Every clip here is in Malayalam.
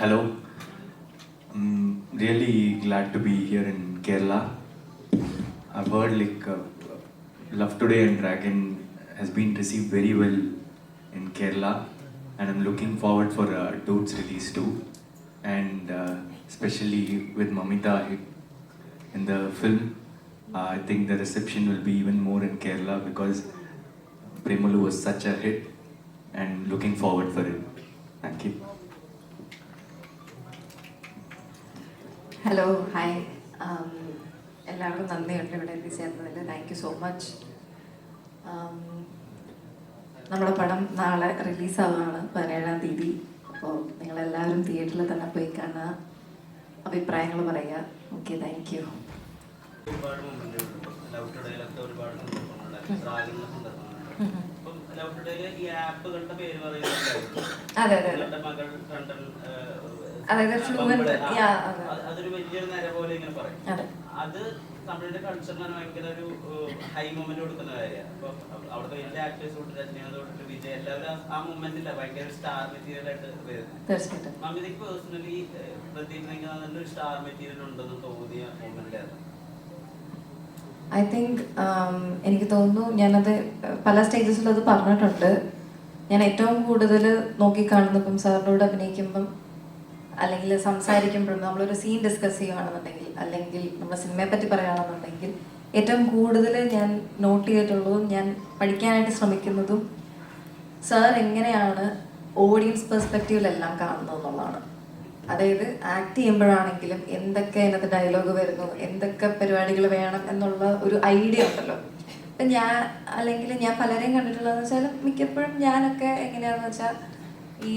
Hello. I'm really glad to be here in Kerala. I've heard like uh, Love Today and Dragon has been received very well in Kerala, and I'm looking forward for uh, Dude's release too, and uh, especially with Mamita in the film. Uh, I think the reception will be even more in Kerala because Premalu was such a hit, and looking forward for it. Thank you. Hello hi Um, എല്ലാവർക്കും നന്ദിയുണ്ട് ഇവിടെ എത്തിച്ചേർന്നതിൽ. താങ്ക് യു സോ മച്ച് നമ്മുടെ പടം നാളെ റിലീസാവുകയാണ് പതിനേഴാം തീയതി. അപ്പോൾ നിങ്ങളെല്ലാവരും തിയേറ്ററിൽ തന്നെ പോയി കാണുക. അഭിപ്രായങ്ങൾ പറയുക. ഓക്കെ താങ്ക് യു അതെ അതെ അതായത് ഫ്ലൂവന്റ് അതൊരു വലിയൊരു നിര പോലെ ഇങ്ങനെ പറയും. അത്. തമിഴിന്റെ കൾച്ചറിന് ഭയങ്കര ഒരു ഹൈ മൊമെന്റ് കൊടുക്കുന്ന കാര്യമാണ്. അപ്പൊ അവിടുത്തെ വലിയ ആക്ടേഴ്സ് തൊട്ട് രജനീകാന്ത് തൊട്ട് വിജയ് എല്ലാവരും ആ- മൊമെന്റില്ല ഭയങ്കര സ്റ്റാർ മെറ്റീരിയൽ ആയിട്ട് വരുന്നത്. മമിതയ്ക്ക് പേഴ്സണലി പ്രദീപ് ഒരു സ്റ്റാർ മെറ്റീരിയൽ ഉണ്ടെന്ന് തോന്നിയ മൊമെന്റ് ആയിരുന്നു ഐ തിങ്ക് എനിക്ക് തോന്നുന്നു ഞാനത് പല സ്റ്റേജസിലും അത് പറഞ്ഞിട്ടുണ്ട്. ഞാൻ ഏറ്റവും കൂടുതൽ നോക്കിക്കാണുന്നത് ഇപ്പം സാറിനോട് അഭിനയിക്കുമ്പം അല്ലെങ്കിൽ സംസാരിക്കുമ്പോഴും നമ്മളൊരു സീൻ ഡിസ്കസ് ചെയ്യുകയാണെന്നുണ്ടെങ്കിൽ അല്ലെങ്കിൽ നമ്മൾ സിനിമയെ പറ്റി പറയുകയാണെന്നുണ്ടെങ്കിൽ ഏറ്റവും കൂടുതൽ ഞാൻ നോട്ട് ചെയ്തിട്ടുള്ളതും ഞാൻ പഠിക്കാനായിട്ട് ശ്രമിക്കുന്നതും സാർ എങ്ങനെയാണ് ഓഡിയൻസ് പെർസ്പെക്റ്റീവിലെല്ലാം കാണുന്നത് എന്നുള്ളതാണ്. അതായത് ആക്ട് ചെയ്യുമ്പോഴാണെങ്കിലും എന്തൊക്കെ അതിനകത്ത് ഡയലോഗ് വരുന്നു എന്തൊക്കെ പരിപാടികൾ വേണം എന്നുള്ള ഒരു ഐഡിയ ഉണ്ടല്ലോ. ഇപ്പം ഞാൻ അല്ലെങ്കിൽ ഞാൻ പലരെയും കണ്ടിട്ടുള്ളതെന്ന് വെച്ചാൽ മിക്കപ്പോഴും ഞാനൊക്കെ എങ്ങനെയാണെന്ന് വെച്ചാൽ ഈ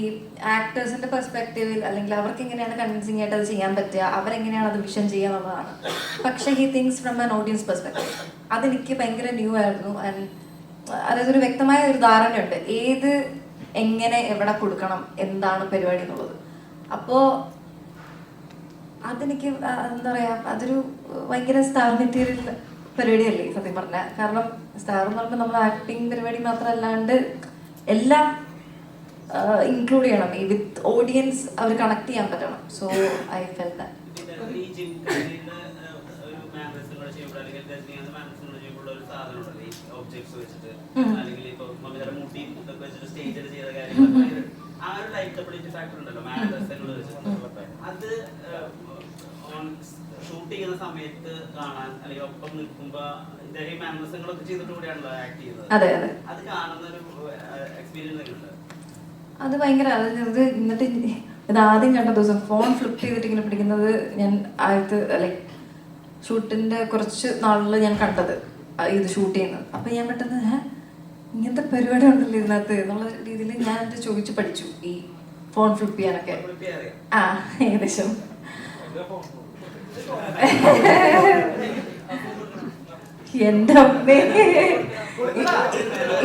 ആക്ടേഴ്സിന്റെ പെർസ്പെക്റ്റീവിൽ അല്ലെങ്കിൽ അവർക്ക് എങ്ങനെയാണ് കൺവിൻസിങ് ആയിട്ട് അത് ചെയ്യാൻ പറ്റുക അവരെങ്ങനെയാണ് അത് വിഷൻ ചെയ്യുക എന്നുള്ളതാണ് പക്ഷേ he thinks from an audience perspective അതെനിക്ക് ഭയങ്കര ന്യൂ ആയിരുന്നു. ആൻഡ് അതായത് ഒരു വ്യക്തമായ ഒരു ധാരണയുണ്ട്. ഏത് എങ്ങനെ എവിടെ കൊടുക്കണം എന്താണ് പരിപാടി എന്നുള്ളത്. അപ്പോ അതെനിക്ക് എന്താ പറയാ അതൊരു ഭയങ്കര സ്റ്റാർ മെറ്റീരിയൽ പരിപാടിയല്ലേ സത്യം പറഞ്ഞ. കാരണം സ്റ്റാർ എന്ന് പറയുമ്പോൾ നമ്മൾ ആക്ടിങ് പരിപാടി മാത്രമല്ലാണ്ട് എല്ലാം ഇൻക്ലൂഡ് ചെയ്യണം. ഈ വിത്ത് ഓഡിയൻസ് അവർ കണക്ട് ചെയ്യാൻ പറ്റണം. സോ ഐ ഫെൽ ദാറ്റ് അത് ഷൂട്ട് ചെയ്യുന്ന സമയത്ത് കാണാൻ അല്ലെങ്കിൽ ഒപ്പം നിൽക്കുമ്പോ ഇദ്ദേഹം ഈ ചെയ്തിട്ട് കൂടിയാണല്ലോ ആക്ട് ചെയ്യുന്നത്. അതെ അതെ. അത് കാണുന്ന ഒരു എക്സ്പീരിയൻസ് ഒക്കെ ഉണ്ട്. അത് ഭയങ്കര അത് ഇത് എന്നിട്ട് ഇത് ആദ്യം കണ്ട ദിവസം ഫോൺ ഫ്ലിപ്പ് ചെയ്തിട്ട് ഇങ്ങനെ പിടിക്കുന്നത് ഞാൻ ആദ്യത്തെ ലൈക്ക് ഷൂട്ടിന്റെ കുറച്ച് നാളിൽ ഞാൻ കണ്ടത് ഇത് ഷൂട്ട് ചെയ്യുന്നത്. അപ്പൊ ഞാൻ പെട്ടെന്ന് "ഹേ, ഇങ്ങനത്തെ പരിപാടി ഉണ്ടല്ലോ ഇതിനകത്ത്? എന്നുള്ള രീതിയിൽ ഞാൻ അത് ചോദിച്ച് പഠിച്ചു ഈ ഫോൺ ഫ്ലിപ്പ് ചെയ്യാനൊക്കെ. ആ ഏകദേശം. എന്റെ അമ്മേ.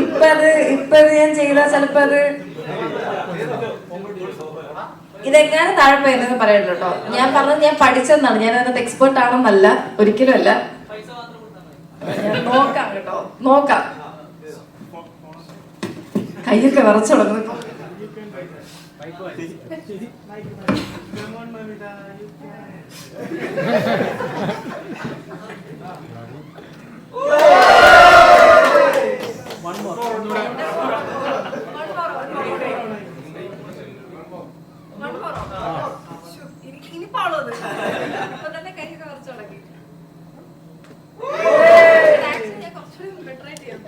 ഇപ്പത് ഇപ്പത് ഞാൻ ചെയ്താ ചിലപ്പോ അത് ഇതെങ്ങനെ താഴെ പോയെന്ന് പറയല്ലോ കേട്ടോ. ഞാൻ പറഞ്ഞത് ഞാൻ പഠിച്ചെന്നാണ്. ഞാൻ അതിനകത്ത് എക്സ്പേർട്ട് ആണെന്നല്ല ഒരിക്കലും അല്ല. പൈസ മാത്രം കൊടുത്താൽ മതി ഞാൻ നോക്കാം കേട്ടോ. നോക്കാം. കൈയൊക്കെ വിറച്ചു തുടങ്ങുന്നു ഇപ്പൊ. ഇനി പാടോ അത് ഇപ്പൊ തന്നെ കൈയൊക്കെ കുറച്ച് തുടങ്ങി. ഞാൻ കുറച്ചുകൂടി ബെറ്റർ ആയിട്ട് ചെയ്യാം.